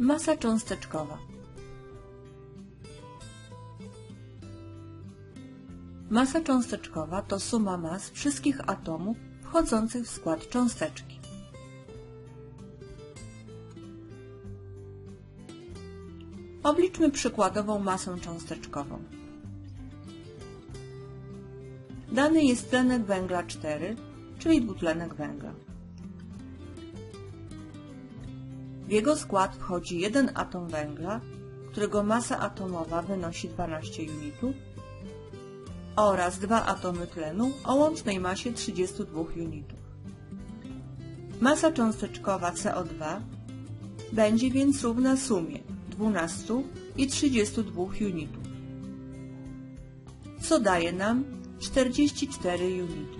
Masa cząsteczkowa. Masa cząsteczkowa to suma mas wszystkich atomów wchodzących w skład cząsteczki. Obliczmy przykładową masę cząsteczkową. Dany jest tlenek węgla 4, czyli dwutlenek węgla. W jego skład wchodzi jeden atom węgla, którego masa atomowa wynosi 12 unitów oraz dwa atomy tlenu o łącznej masie 32 unitów. Masa cząsteczkowa CO2 będzie więc równa sumie 12 i 32 unitów, co daje nam 44 unity.